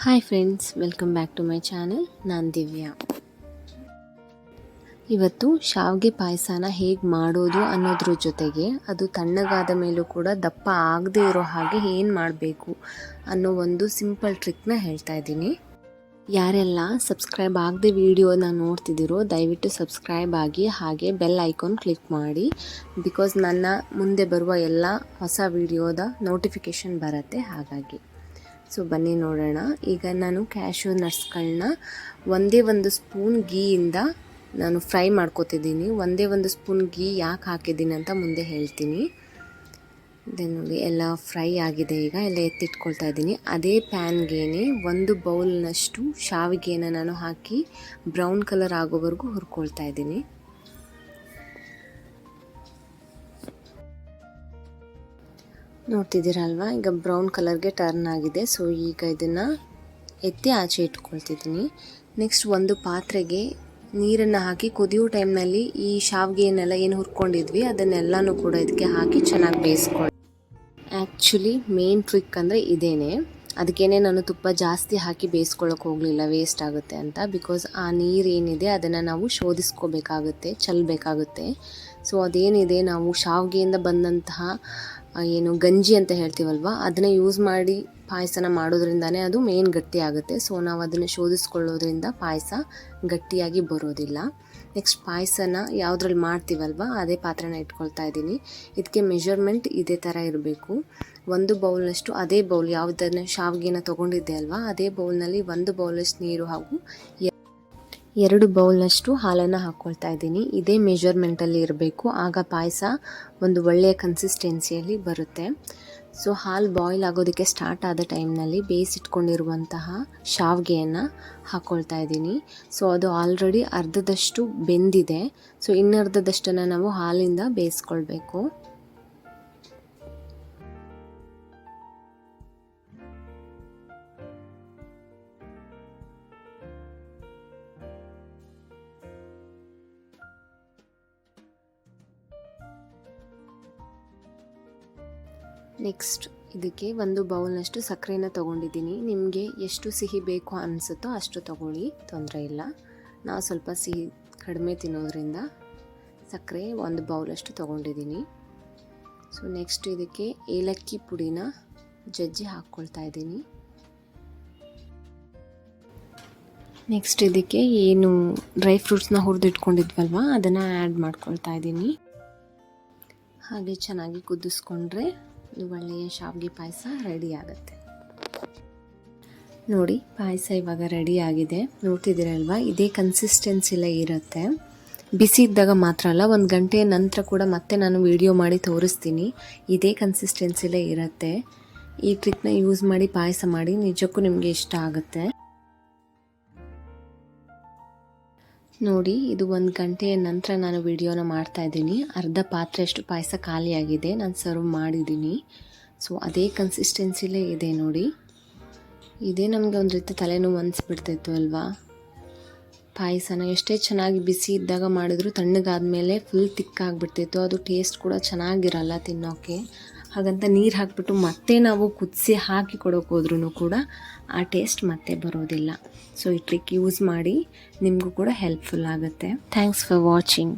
Hi friends welcome back to my channel ನಾನು ದಿವ್ಯಾ. ಇವತ್ತು ಶಾವಿಗೆ ಪಾಯಸನ ಹೇಗೆ ಮಾಡೋದು ಅನ್ನೋದ್ರ ಜೊತೆಗೆ ಅದು ತಣ್ಣಗಾದ ಮೇಲೂ ಕೂಡ ದಪ್ಪ ಆಗದೇ ಇರೋ ಹಾಗೆ ಏನು ಮಾಡಬೇಕು ಅನ್ನೋ ಒಂದು ಸಿಂಪಲ್ ಟ್ರಿಕ್ನ ಹೇಳ್ತಾ ಇದ್ದೀನಿ. ಯಾರೆಲ್ಲ ಸಬ್ಸ್ಕ್ರೈಬ್ ಆಗದೆ ವಿಡಿಯೋನ ನೋಡ್ತಿದ್ದೀರೋ ದಯವಿಟ್ಟು ಸಬ್ಸ್ಕ್ರೈಬ್ ಆಗಿ ಹಾಗೆ ಬೆಲ್ ಐಕಾನ್ ಕ್ಲಿಕ್ ಮಾಡಿ. ಬಿಕಾಸ್ ನನ್ನ ಮುಂದೆ ಬರುವ ಎಲ್ಲ ಹೊಸ ವಿಡಿಯೋದ ನೋಟಿಫಿಕೇಷನ್ ಬರುತ್ತೆ ಹಾಗಾಗಿ. ಸೊ ಬನ್ನಿ ನೋಡೋಣ. ಈಗ ನಾನು ಕ್ಯಾಶ್ಯೂ ನಟ್ಸ್ಗಳನ್ನ ಒಂದೇ ಒಂದು ಸ್ಪೂನ್ ಗೀಯಿಂದ ನಾನು ಫ್ರೈ ಮಾಡ್ಕೋತಿದ್ದೀನಿ. ಒಂದೇ ಒಂದು ಸ್ಪೂನ್ ಗೀ ಯಾಕೆ ಹಾಕಿದ್ದೀನಿ ಅಂತ ಮುಂದೆ ಹೇಳ್ತೀನಿ. ದೆನ್ ನೋಡಿ, ಎಲ್ಲ ಫ್ರೈ ಆಗಿದೆ ಈಗ. ಎಲ್ಲ ಎತ್ತಿಟ್ಕೊಳ್ತಾ ಇದ್ದೀನಿ. ಅದೇ ಪ್ಯಾನ್ಗೇನೆ ಒಂದು ಬೌಲ್ನಷ್ಟು ಶಾವಿಗೆನ ನಾನು ಹಾಕಿ ಬ್ರೌನ್ ಕಲರ್ ಆಗೋವರೆಗೂ ಹುರ್ಕೊಳ್ತಾ ಇದ್ದೀನಿ. ನೋಡ್ತಿದ್ದೀರಲ್ವಾ? ಈಗ ಬ್ರೌನ್ ಕಲರ್ಗೆ ಟರ್ನ್ ಆಗಿದೆ. ಸೊ ಈಗ ಇದನ್ನು ಎತ್ತಿ ಆಚೆ ಇಟ್ಕೊಳ್ತಿದ್ದೀನಿ. ನೆಕ್ಸ್ಟ್ ಒಂದು ಪಾತ್ರೆಗೆ ನೀರನ್ನು ಹಾಕಿ ಕುದಿಯೋ ಟೈಮ್ನಲ್ಲಿ ಈ ಶಾವಿಗೆಯನ್ನೆಲ್ಲ ಏನು ಹುರ್ಕೊಂಡಿದ್ವಿ, ಅದನ್ನೆಲ್ಲನೂ ಕೂಡ ಇದಕ್ಕೆ ಹಾಕಿ ಚೆನ್ನಾಗಿ ಬೇಯಿಸ್ಕೊಳ್ಳಿ ಆ್ಯಕ್ಚುಲಿ ಮೇನ್ ಟ್ರಿಕ್ ಅಂದರೆ ಇದೇನೆ. ಅದಕ್ಕೇನೆ ನಾನು ತುಪ್ಪ ಜಾಸ್ತಿ ಹಾಕಿ ಬೇಯಿಸ್ಕೊಳ್ಳೋಕೆ ಹೋಗಲಿಲ್ಲ ವೇಸ್ಟ್ ಆಗುತ್ತೆ ಅಂತ. ಬಿಕಾಸ್ ಆ ನೀರು ಏನಿದೆ ಅದನ್ನು ನಾವು ಶೋಧಿಸ್ಕೋಬೇಕಾಗುತ್ತೆ ಚೆಲ್ಲಬೇಕಾಗುತ್ತೆ ಸೊ ಅದೇನಿದೆ ನಾವು ಶಾವಿಗೆಯಿಂದ ಬಂದಂತಹ ಏನು ಗಂಜಿ ಅಂತ ಹೇಳ್ತೀವಲ್ವ, ಅದನ್ನು ಯೂಸ್ ಮಾಡಿ ಪಾಯಸನ ಮಾಡೋದ್ರಿಂದನೇ ಅದು ಮೇನ್ ಗಟ್ಟಿ ಆಗುತ್ತೆ. ಸೊ ನಾವು ಅದನ್ನು ಶೋಧಿಸ್ಕೊಳ್ಳೋದ್ರಿಂದ ಪಾಯಸ ಗಟ್ಟಿಯಾಗಿ ಬರೋದಿಲ್ಲ. ನೆಕ್ಸ್ಟ್ ಪಾಯಸನ ಯಾವುದ್ರಲ್ಲಿ ಮಾಡ್ತೀವಲ್ವ, ಅದೇ ಪಾತ್ರೆನ ಇಟ್ಕೊಳ್ತಾ ಇದ್ದೀನಿ. ಇದಕ್ಕೆ ಮೆಷರ್ಮೆಂಟ್ ಇದೇ ಥರ ಇರಬೇಕು. ಒಂದು ಬೌಲ್ನಷ್ಟು ಅದೇ ಬೌಲ್ ಯಾವುದನ್ನು ಶಾವಿಗೆನ ತೊಗೊಂಡಿದ್ದೆ ಅಲ್ವಾ, ಅದೇ ಬೌಲ್ನಲ್ಲಿ ಒಂದು ಬೌಲಷ್ಟು ನೀರು ಹಾಗೂ ಎರಡು ಬೌಲ್ನಷ್ಟು ಹಾಲನ್ನು ಹಾಕ್ಕೊಳ್ತಾ ಇದ್ದೀನಿ. ಇದೇ ಮೆಜರ್ಮೆಂಟಲ್ಲಿ ಇರಬೇಕು. ಆಗ ಪಾಯಸ ಒಂದು ಒಳ್ಳೆಯ ಕನ್ಸಿಸ್ಟೆನ್ಸಿಯಲ್ಲಿ ಬರುತ್ತೆ. ಸೊ, ಹಾಲು ಬಾಯ್ಲ್ ಆಗೋದಕ್ಕೆ ಸ್ಟಾರ್ಟ್ ಆದ ಟೈಮ್ನಲ್ಲಿ ಬೇಯಿಸಿಟ್ಕೊಂಡಿರುವಂತಹ ಶಾವಿಗೆಯನ್ನು ಹಾಕ್ಕೊಳ್ತಾ ಇದ್ದೀನಿ. ಸೊ, ಅದು ಆಲ್ರೆಡಿ ಅರ್ಧದಷ್ಟು ಬೆಂದಿದೆ. ಸೊ, ಇನ್ನರ್ಧದಷ್ಟನ್ನು ನಾವು ಹಾಲಿಂದ ಬೇಯಿಸ್ಕೊಳ್ಬೇಕು. ನೆಕ್ಸ್ಟ್ ಇದಕ್ಕೆ ಒಂದು ಬೌಲ್ನಷ್ಟು ಸಕ್ಕರೆನ ತೊಗೊಂಡಿದ್ದೀನಿ. ನಿಮಗೆ ಎಷ್ಟು ಸಿಹಿ ಬೇಕು ಅನಿಸುತ್ತೋ ಅಷ್ಟು ತೊಗೊಳ್ಳಿ. ತೊಂದರೆ ಇಲ್ಲ. ನಾವು ಸ್ವಲ್ಪ ಸಿಹಿ ಕಡಿಮೆ ತಿನ್ನೋದ್ರಿಂದ ಸಕ್ಕರೆ ಒಂದು ಬೌಲಷ್ಟು ತೊಗೊಂಡಿದ್ದೀನಿ. ಸೊ ನೆಕ್ಸ್ಟ್ ಇದಕ್ಕೆ ಏಲಕ್ಕಿ ಪುಡಿನ ಜಜ್ಜಿ ಹಾಕ್ಕೊಳ್ತಾ ಇದ್ದೀನಿ. ನೆಕ್ಸ್ಟ್ ಇದಕ್ಕೆ ಏನು ಡ್ರೈ ಫ್ರೂಟ್ಸ್ನ ಹುರಿದಿಟ್ಕೊಂಡಿದ್ವಲ್ವ, ಅದನ್ನು ಆ್ಯಡ್ ಮಾಡ್ಕೊಳ್ತಾ ಇದ್ದೀನಿ. ಹಾಗೆ ಚೆನ್ನಾಗಿ ಕುದಿಸ್ಕೊಂಡ್ರೆ ಒಳ್ಳೆಯ ಶಾವಿಗೆ ಪಾಯಸ ರೆಡಿ ಆಗುತ್ತೆ. ನೋಡಿ, ಪಾಯಸ ಇವಾಗ ರೆಡಿ ಆಗಿದೆ. ನೋಡ್ತಿದ್ದೀರಲ್ವಾ? ಇದೇ ಕನ್ಸಿಸ್ಟೆನ್ಸಿಲೇ ಇರುತ್ತೆ. ಬಿಸಿ ಇದ್ದಾಗ ಮಾತ್ರ ಅಲ್ಲ, ಒಂದು ಗಂಟೆಯ ನಂತರ ಕೂಡ ಮತ್ತೆ ನಾನು ವಿಡಿಯೋ ಮಾಡಿ ತೋರಿಸ್ತೀನಿ. ಇದೇ ಕನ್ಸಿಸ್ಟೆನ್ಸಿಲೇ ಇರುತ್ತೆ. ಈ ಟ್ರಿಕ್ನ ಯೂಸ್ ಮಾಡಿ ಪಾಯಸ ಮಾಡಿ ನಿಜಕ್ಕೂ ನಿಮಗೆ ಇಷ್ಟ ಆಗುತ್ತೆ. ನೋಡಿ, ಇದು ಒಂದು ಗಂಟೆಯ ನಂತರ ನಾನು ವಿಡಿಯೋನ ಮಾಡ್ತಾ ಇದ್ದೀನಿ. ಅರ್ಧ ಪಾತ್ರೆಯಷ್ಟು ಪಾಯಸ ಖಾಲಿಯಾಗಿದೆ. ನಾನು ಸರ್ವ್ ಮಾಡಿದ್ದೀನಿ. ಸೊ ಅದೇ ಕನ್ಸಿಸ್ಟೆನ್ಸಿಲೇ ಇದೆ ನೋಡಿ. ಇದೇ ನಮಗೆ ಒಂದು ರೀತಿ ತಲೆನೋವು ಅನಿಸ್ಬಿಡ್ತಾಯಿತ್ತು ಅಲ್ವಾ? ಪಾಯಸನ ಎಷ್ಟೇ ಚೆನ್ನಾಗಿ ಬಿಸಿ ಇದ್ದಾಗ ಮಾಡಿದ್ರು ತಣ್ಣಗಾದ ಮೇಲೆ ಫುಲ್ ತಿಕ್ಕಾಗ್ಬಿಡ್ತಿತ್ತು ಅದು ಟೇಸ್ಟ್ ಕೂಡ ಚೆನ್ನಾಗಿರಲ್ಲ ತಿನ್ನೋಕ್ಕೆ ಹಾಗಂತ ನೀರು ಹಾಕಿಬಿಟ್ಟು ಮತ್ತೆ ನಾವು ಕುದಿಸಿ ಹಾಕಿ ಕೊಡೋಕೆ ಹೋದ್ರೂ ಕೂಡ ಆ ಟೇಸ್ಟ್ ಮತ್ತೆ ಬರೋದಿಲ್ಲ. ಸೊ ಈ ಟ್ರಿಕ್ ಯೂಸ್ ಮಾಡಿ ನಿಮಗೂ ಕೂಡ ಹೆಲ್ಪ್ಫುಲ್ ಆಗುತ್ತೆ. Thanks for watching